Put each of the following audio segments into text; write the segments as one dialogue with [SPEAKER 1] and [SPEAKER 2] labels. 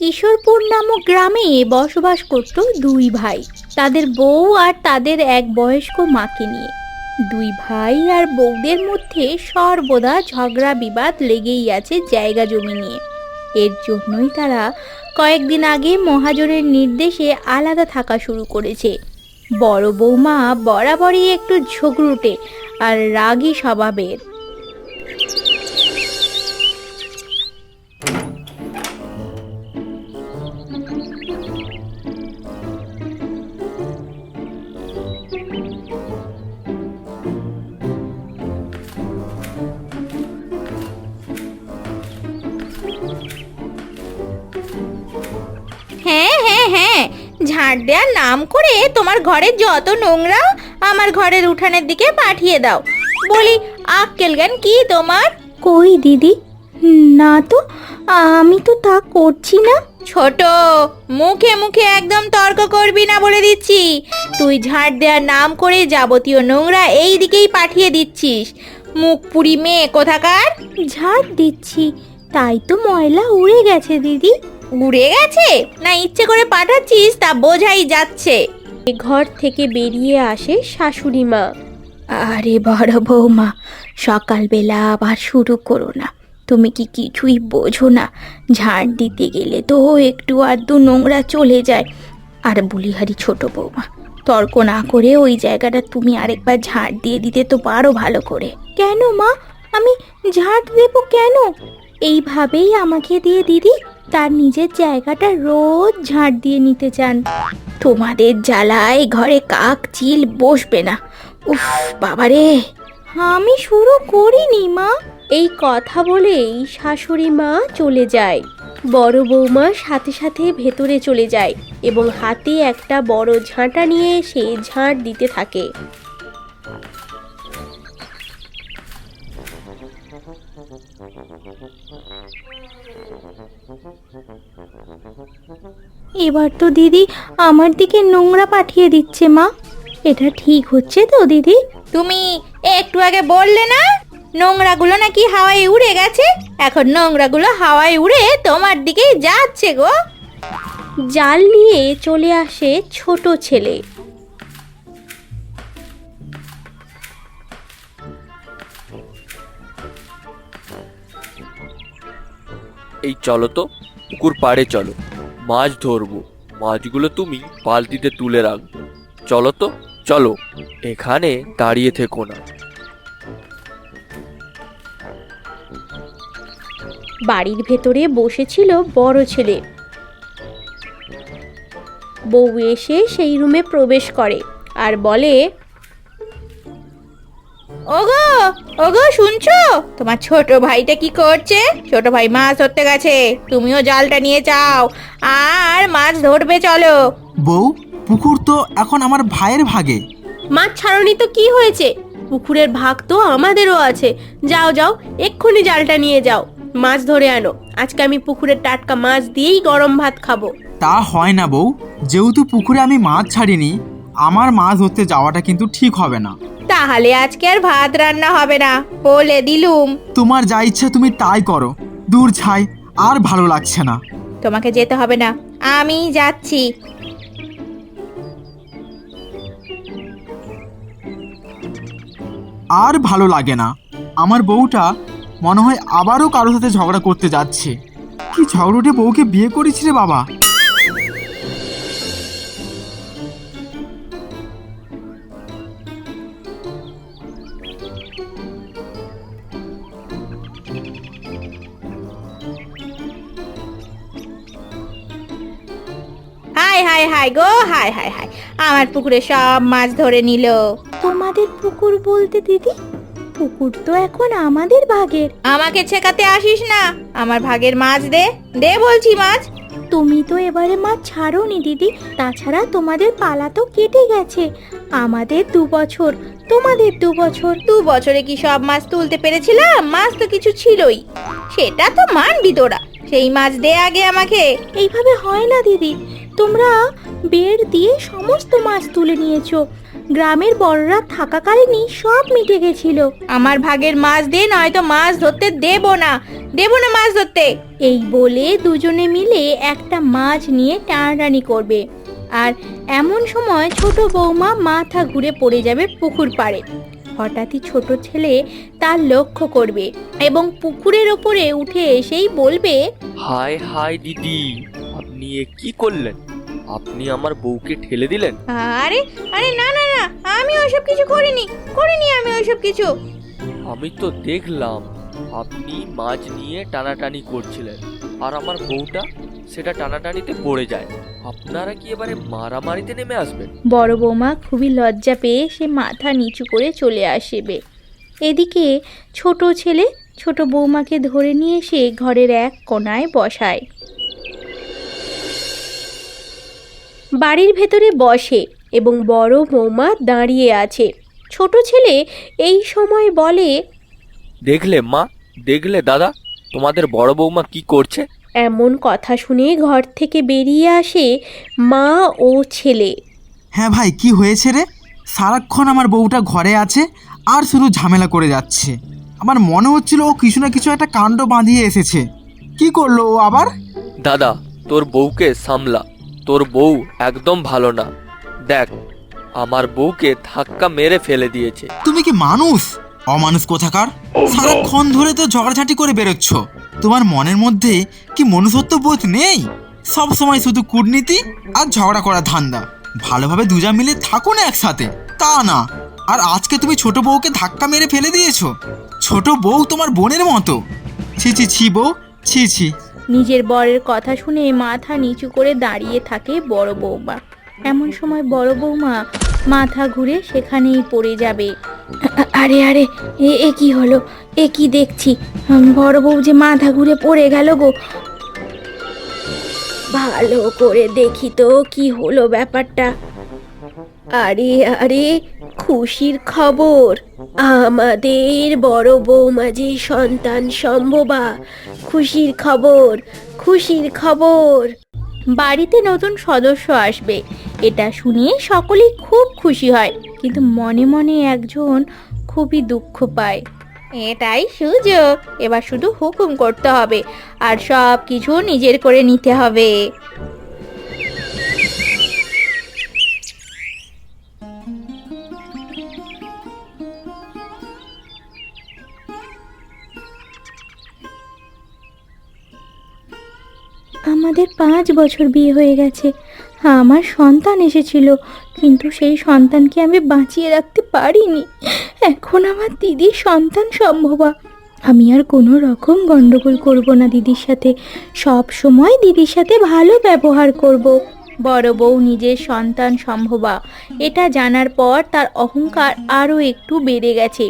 [SPEAKER 1] কিশোরপুর নামক গ্রামে বসবাস করত দুই ভাই, তাদের বউ আর তাদের এক বয়স্ক মাকে নিয়ে। দুই ভাই আর বউদের মধ্যে সর্বদা ঝগড়া বিবাদ লেগেই আছে জায়গা জমি নিয়ে। এর জন্যই তারা কয়েকদিন আগে মহাজনের নির্দেশে আলাদা থাকা শুরু করেছে। বড় বৌমা বরাবরই একটু ঝগড়ুটে আর রাগী স্বভাবের। ঝাড় দেওয়ার নাম করে তোমার ঘরের যত নোংরা আমার ঘরের উঠানের দিকে পাঠিয়ে দাও। বলি আক্কেল জ্ঞান কি তোমার? কই দিদি? না তো আমি তো তা করছি না। ছোট মুখে মুখে একদম তর্ক করবি না বলে দিচ্ছি। তুই ঝাড় দেওয়ার নাম করে যাবতীয় নোংরা এই দিকেই পাঠিয়ে দিচ্ছিস। মুখ পুরি মেয়ে কোথাকার? ঝাড় দিচ্ছি তাই তো ময়লা উড়ে গেছে দিদি। উড়ে গেছে? না ইচ্ছে করে পাঠাচ্ছিস তা বোঝাই যাচ্ছে। ঘর থেকে বেরিয়ে আসে শাশুড়ি মা। আরে বড় বৌমা সকালবেলা আবার শুরু করো না। তুমি কি কিছুই বোঝো না? ঝাড় দিতে গেলে তো একটু আধটু নোংরা চলে যায়। আর বলিহারি ছোট বৌমা তর্ক না করে ওই জায়গাটা তুমি আরেকবার ঝাড় দিয়ে দিতে তো পারো ভালো করে। কেন মা? আমি ঝাড় দেব কেন? এইভাবেই আমাকে দিয়ে দিদি তার নিজের জায়গাটা রোজ ঝাড় দিয়ে নিতে চান। তোমাদের জ্বালায় ঘরে কাক চিল বসবে না। উফ, বাবারে। আমি শুরু করিনি, মা। এই কথা বলেই শাশুড়ি মা চলে যায়। বড় বৌমা সাথে সাথে ভেতরে চলে যায় এবং হাতে একটা বড় ঝাঁটা নিয়ে সে ঝাঁট দিতে থাকে। এবার তো দিদি আমার দিকে নোংরা পাঠিয়ে দিচ্ছে মা। এটা ঠিক হচ্ছে তো দিদি? তুমি একটু আগে বললে না নোংরাগুলো নাকি হাওয়ায় উড়ে গেছে? এখন নোংরাগুলো হাওয়ায় উড়ে তোমার দিকেই যাচ্ছে গো। জাল নিয়ে চলে আসে ছোট ছেলে।
[SPEAKER 2] এই চলো তো পুকুর পাড়ে চলো। মাছ ধরবো। মাছগুলো তুমি বালতিতে তুলে রাখব। চলো তো, চলো। এখানে দাঁড়িয়ে থেকো না।
[SPEAKER 1] বাড়ির ভেতরে বসেছিল বড় ছেলে। বউ এসে সেই রুমে প্রবেশ করে আর বলে ওগো ওগো শুনছো? তোমার ছোট ভাইটা কি করছে? ছোট ভাই মাছ ধরতে গেছে। তুমিও জালটা নিয়ে যাও। আর মাছ ধরবে চলো।
[SPEAKER 3] বউ পুকুর তো এখন আমার ভাইয়ের ভাগে।
[SPEAKER 1] মাছ ছাড়নি তো কি হয়েছে? পুকুরের ভাগ তো আমাদেরও আছে। যাও যাও এক্ষুনি জালটা নিয়ে যাও। মাছ ধরে আনো। আজকে আমি পুকুরের টাটকা মাছ দিয়েই গরম ভাত খাব।
[SPEAKER 3] তা হয় না বউ। যেহেতু পুকুরে আমি মাছ ছাড়িনি আমার মাছ ধরতে যাওয়াটা কিন্তু ঠিক হবে না।
[SPEAKER 1] তাহলে আজকে আর ভাত রান্না হবে না। বলে দিলুম।
[SPEAKER 3] তোমার যা ইচ্ছা তুমি তাই করো। দূর ছাই আর ভালো লাগছে না।
[SPEAKER 1] তোমাকে যেতে হবে না। আমি যাচ্ছি।
[SPEAKER 3] আর ভালো লাগে না। আমার বউটা মনে হয় আবারও কারোর সাথে ঝগড়া করতে যাচ্ছে। কি ঝগড়ুটে বউকে বিয়ে করেছি রে বাবা?
[SPEAKER 1] হাই হাই হাই গো হাই হাই হাই। আমার পুকুরে সব মাছ ধরে নিল। তোমাদের পুকুর বলতে দিদি পুকুর তো এখন আমাদের ভাগের। আমাকে ছেকাতে আসিস না। আমার ভাগের মাছ দে দে বলছি মাছ। তুমি তো এবারে মাছ ছাড়োনি দিদি তাছাড়া তোমাদের পালা তো কেটে গেছে। আমাদের দু বছর তোমাদের দু বছর। দু বছরে কি সব মাছ তুলতে পেরেছিলাম? মাছ তো কিছু ছিলই। সেটা তো মানবি তোরা। সেই মাছ দে আগে আমাকে। এইভাবে হয় না দিদি তোমরা বের দিয়ে সমস্ত মাছ তুলে নিয়েছো। গ্রামের বড়রা থাকাকালীনই সব মিটে গেছিল। আমার ভাগের মাছ দে নয়তো মাছ ধরতে দেব না দেব না মাছ ধরতে। এই বলে দুজনে মিলে একটা মাছ নিয়ে টানাটানি করবে। আর এমন সময় ছোট বৌমা মাথা ঘুরে পড়ে যাবে পুকুর পাড়ে। হঠাৎই ছোট ছেলে তার লক্ষ্য করবে এবং পুকুরের ওপরে উঠে এসেই বলবে
[SPEAKER 2] হায় হায় দিদি আপনি এ কি করলেন? আপনি আমার বউকে ঠেলে দিলেন?
[SPEAKER 1] আরে আরে না না না আমি ওসব কিছু করিনি করিনি আমি ওসব কিছু।
[SPEAKER 2] আমি তো দেখলাম আপনি মাছ নিয়ে টানাটানি করছিলেন আর আমার বউটা সেটা টানাটানিতে পড়ে যায়। আপনারা কি এবারে মারামারিতে নেমে আসবেন?
[SPEAKER 1] বড় বৌমা খুবই লজ্জা পেয়ে সে মাথা নিচু করে চলে আসবে। এদিকে ছোট ছেলে ছোট বৌমাকে ধরে নিয়ে এসে ঘরের এক কোণায় বসায়। বাড়ির ভেতরে বসে এবং বড় বৌমা দাঁড়িয়ে আছে। ছোট ছেলে এই সময় বলে
[SPEAKER 2] দেখলে মা দেখলে দাদা তোমাদের বড় বৌমা কি করছে?
[SPEAKER 1] এমন কথা শুনে ঘর থেকে বেরিয়ে আসে মা ও ছেলে।
[SPEAKER 3] হ্যাঁ ভাই কি হয়েছে রে? সারাক্ষণ আমার বউটা ঘরে আছে আর শুধু ঝামেলা করে যাচ্ছে। আমার মনে হচ্ছিল ও কিছু না কিছু একটা কাণ্ড বাঁধিয়ে এসেছে। কি করল ও আবার?
[SPEAKER 2] দাদা তোর বউকে সামলা তোর বউ একদম ভালো না। দেখ, আমার বউকে ধাক্কা মেরে ফেলে দিয়েছে।
[SPEAKER 3] তুমি কি মানুষ? অমানুষ কোথাকার? সারাক্ষণ ধরে তো ঝগড়াঝাটি করে বেরোচ্ছ। তোমার মনের মধ্যে কি মনুষ্যত্ব বোধ নেই? সব সময় শুধু কূটনীতি আর ঝগড়া করা ধান্দা। ভালোভাবে দুজা মিলে থাকো না একসাথে। তা না। আর আজকে তুমি ছোট বউকে ধাক্কা মেরে ফেলে দিয়েছ? ছোট বউ তোমার বোনের মতো। ছি ছি ছি, বউ। ছি ছি।
[SPEAKER 1] নিজের বরের কথা শুনে মাথা নিচু করে দাঁড়িয়ে থাকে বড় বৌমা এমন সময় বড় বৌমা মাথা ঘুরে সেখানেই পড়ে যাবে। আরে আরে, এ এ কি হলো? এ কি দেখছি? বড় বউ যে মাথা ঘুরে পড়ে গেল গো। ভালো করে দেখি তো কি হলো ব্যাপারটা। আরে আরে, খুশির খবর। আমাদের বড় বৌমা যে সন্তান সম্ভবা, খুশির খবর খুশির খবর। বাড়িতে নতুন সদস্য আসবে, এটা শুনে সকলেই খুব খুশি হয়, কিন্তু মনে মনে একজন খুবই দুঃখ পায়। এটাই সুযোগ, এবার শুধু হুকুম করতে হবে, আর সব কিছু নিজের করে নিতে হবে। আমাদের পাঁচ বছর বিয়ে হয়ে গেছে। আমার সন্তান এসেছিল, কিন্তু সেই সন্তানকে আমি বাঁচিয়ে রাখতে পারিনি। এখন আমার দিদির সন্তান সম্ভবা। আমি আর কোনো রকম গণ্ডগোল করব না দিদির সাথে। সব সময় দিদির সাথে ভালো ব্যবহার করব। বড় বউ নিজের সন্তান সম্ভবা। এটা জানার পর তার অহংকার আরও একটু বেড়ে গেছে।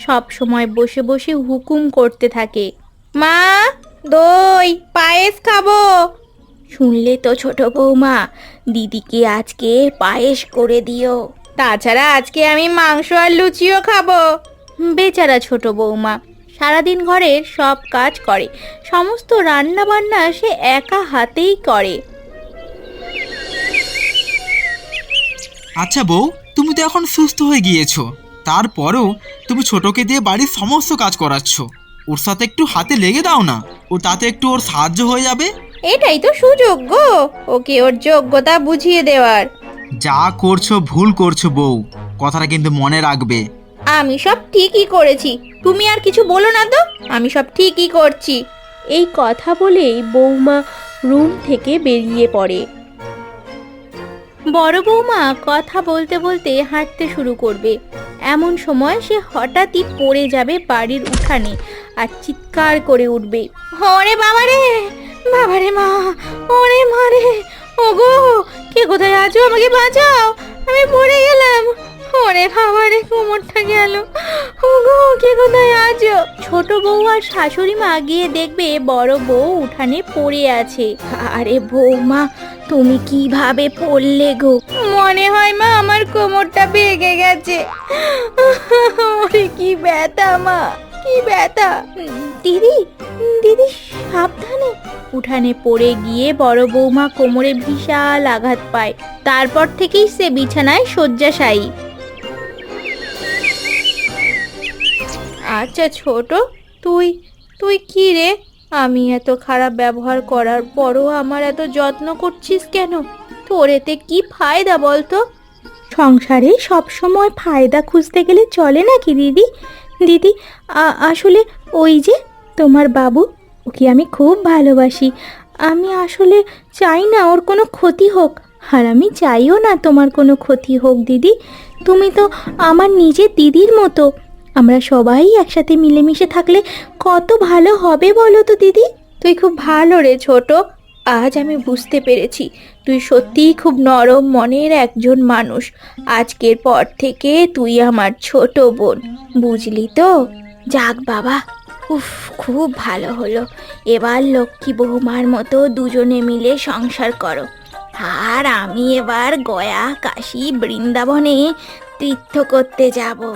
[SPEAKER 1] সব সময় বসে বসে হুকুম করতে থাকে। মা! দই, পায়েস খাব। শুনলে তো ছোট বৌমা, দিদিকে আজকে পায়েস করে দিও। তাছাড়া আজকে আমি মাংস আর লুচিও খাব। বেচারা ছোট বৌমা, সারাদিন ঘরের সব কাজ করে। সমস্ত রান্না বান্না সে একা হাতেই করে।
[SPEAKER 3] আচ্ছা বউ, তুমি তো এখন সুস্থ হয়ে গিয়েছো। তারপরেও তুমি ছোটকে দিয়ে বাড়ির সমস্ত কাজ করাচ্ছ। ওর সাথে একটু হাতে লেগে দাও না ও তাতে একটু ওর সাহায্য হয়ে যাবে।
[SPEAKER 1] এটাই তো সুযোগ গো ওকে ওর যোগ্যতা বুঝিয়ে দেওয়ার।
[SPEAKER 3] যা করছ ভুল করছ বউ কথাটা কিন্তু মনে রাখবে।
[SPEAKER 1] আমি সব ঠিকই করেছি তুমি আর কিছু বলো না তো আমি সব ঠিকই করছি। এই কথা বলেই বৌমা রুম থেকে বেরিয়ে পড়ে। বড় বৌমা কথা বলতে বলতে হাঁটতে শুরু করবে। এমন সময় সে হঠাৎই পড়ে যাবে বাড়ির উঠানে আর চিৎকার করে উঠবে। ওরে বাবা রে বাবা রে মা! ওরে মা রে! ওগো! কে কোথায় আছো? আমাকে বাঁচাও! আমি পড়ে গেলাম। ওরে বাবা রে কোমরটা গেল। ওগো, কে কোথায় আছো? ছোট বউ আর শাশুড়ি মা গিয়ে দেখবে বড় বউ উঠানে পড়ে আছে। আরে বৌমা, তুমি কীভাবে পড়লে গো? মনে হয় মা, আমার কোমরটা ভেঙে গেছে। ওরে কি ব্যথা মা! কি ব্যথা? দিদি দিদি সাবধানে। উঠানে পড়ে গিয়ে বড় বৌমা কোমরে বিশাল আঘাত পায়। তারপর থেকেই সে বিছানায় শয্যাশায়ী। আচ্ছা ছোট, তুই তুই কি রে? আমি এত খারাপ ব্যবহার করার পরও আমার এত যত্ন করছিস কেন? তোর এতে কি ফায়দা বলতো? সংসারে সবসময় ফায়দা খুঁজতে গেলে চলে নাকি দিদি? দিদি আসলে ওই যে তোমার বাবু, ওকে আমি খুব ভালোবাসি। আমি আসলে চাই না ওর কোনো ক্ষতি হোক, আর আমি চাইও না তোমার কোনো ক্ষতি হোক, দিদি। তুমি তো আমার নিজের দিদির মতো। আমরা সবাই একসাথে মিলেমিশে থাকলে কত ভালো হবে বলো তো, দিদি? তুই খুব ভালো রে, ছোট। আজ আমি বুঝতে পেরেছি তুই সত্যিই খুব নরম মনের একজন মানুষ। আজকের পর থেকে তুই আমার ছোট বোন, বুঝলি তো? যাক বাবা, উফ, খুব ভালো হলো। এবার লক্ষ্মী বৌমার মতো দুজনে মিলে সংসার করো। আর আমি এবার গয়া, কাশী, বৃন্দাবনে তীর্থ করতে যাব।